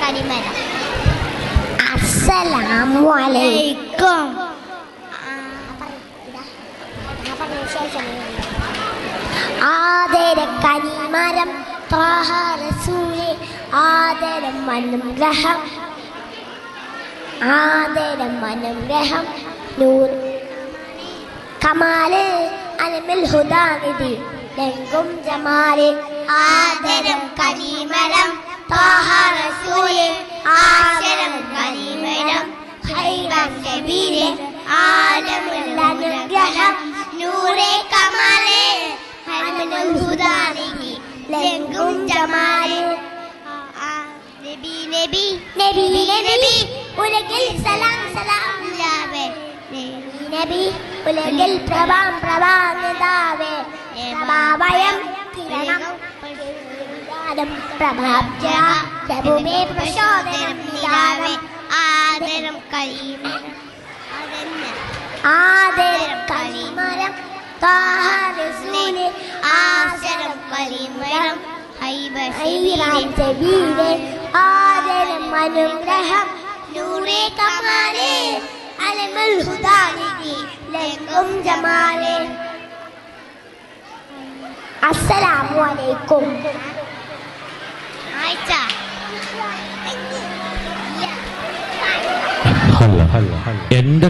കരിമരം അസ്സലാമു അലൈക്കും. ആദര കനിമരം ത്വാഹ റസൂലെ ആദരം മനുഗ്രഹം ആദരം മനുഗ്രഹം നൂർ കമാൽ അലമിൽ ഹുദാനിധി ലങ്കും ജമാലെ ആദരം ഹൈറം നബീരെ ആലമുൽ അനുഗ്രഹം നൂറെ കമാലെ ഹനുൽ ഹുദാനിധി ലങ്കും ജമാലെ ആ, നബി നബി നബി നബി ഉലകിൽ സലാം സലാം ലാവേ നബി ഉലകിൽ പ്രഭാം പ്രഭാനിതാവേ പ്രഭാവയം കിരണം പ്രഭാതം പ്രഭാബ്ജ പ്രഭുമേ പ്രചോദനം നിദാനം ആദരം കരീമരം ആദരം അനുഗ്രഹം നൂറെ കമാലെ അലമുൽ ഹുദാനിധി ലങ്കും ജമാലേ. അസ്സലാമു അലൈക്കും. ആയിച്ച അല്ല എന്റെ